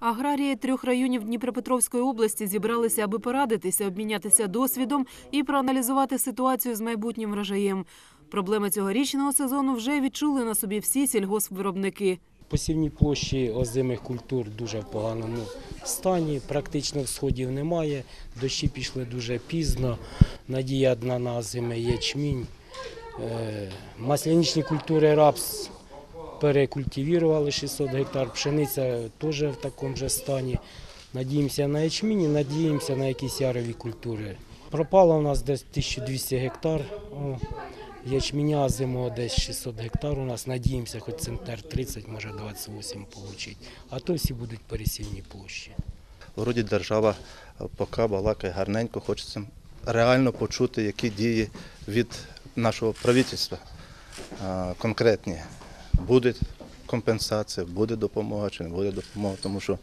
Аграрії трьох районів Дніпропетровської області зібралися, аби порадитися, обмінятися досвідом і проаналізувати ситуацію з майбутнім врожаєм. Проблеми цьогорічного сезону вже відчули на собі всі сільгоспвиробники. Посівні площі озимих культур дуже в поганому стані, практично всходів немає, дощі пішли дуже пізно, надія одна на озимий ячмінь. Е, Маслянічні культури рапс перекультивували 600 гектар, пшениця теж в такому же стані. Надіємося на ячмінь і надіємося на якісь ярові культури. Пропало у нас десь 1200 гектар. Ячменя зимого десь 600 гектар у нас. Надіємося, хоч центр 30, може 28 отримати. А то всі будуть пересівні площі. Вроді держава поки балакає гарненько, хочеться реально почути, які дії від нашого правительства конкретні Буде компенсація, буде допомога чи не буде допомога, тому що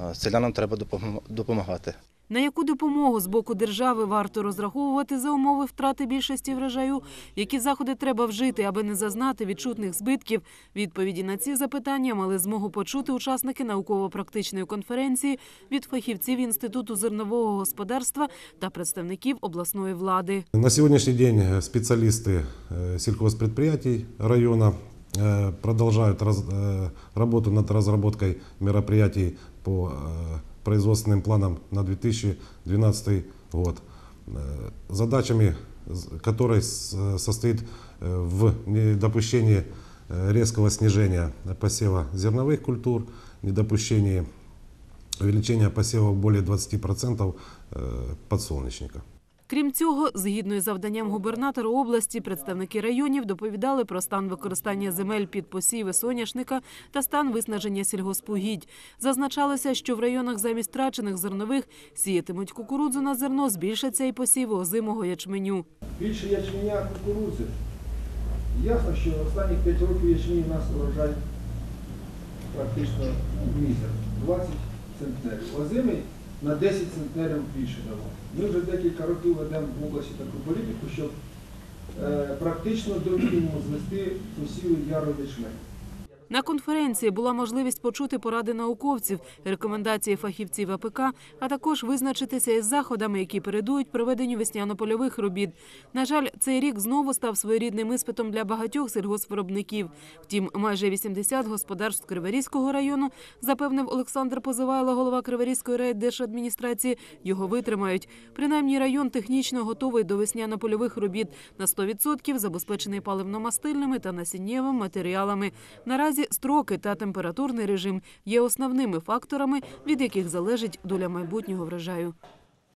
а, селянам треба допомо- допомагати. На яку допомогу з боку держави варто розраховувати за умови втрати більшості врожаю? Які заходи треба вжити, аби не зазнати відчутних збитків? Відповіді на ці запитання мали змогу почути учасники науково-практичної конференції від фахівців Інституту зернового господарства та представників обласної влади. На сегодняшний день э, специалисты э, сельхозпредприятий района э, продолжают раз- э, работу над разработкой мероприятий по э, производственным планам на 2012 год, э, задачами которой состоит э, в недопущении э, резкого снижения посева зерновых культур, недопущении увеличения посевов более 20% э, подсолнечника. Крім цього, згідно із завданням губернатора області, представники районів доповідали про стан використання земель під посіви соняшника та стан виснаження сільгоспугідь. Зазначалося, що в районах замість втрачених зернових сіятимуть кукурудзу на зерно, збільшаться і посіви озимого ячменю. більше ячменя кукурудзи. Ясно, що останні 5 років ячмінь у нас урожай практично ну, мізер. 20 центнерів. На 10 центнерів більше давати. Ми вже декілька років ведемо в області таку політику, щоб е, практично до мінімуму звести посіви яру ячменю. На конференції була можливість почути поради науковців, рекомендації фахівців АПК, а також визначитися із заходами, які передують проведенню весняно-польових робіт. На жаль, цей рік знову став своєрідним іспитом для багатьох сільгоспвиробників. Втім, майже 80 господарств Криворізького району, запевнив Олександр Позивайло, голова Криворізької райдержадміністрації, його витримають. Принаймні, район технічно готовий до весняно-польових робіт на 100% забезпечений паливно-мастильними та насіннєвими матеріалами. Наразі строки та температурний режим є основними факторами, від яких залежить доля майбутнього врожаю.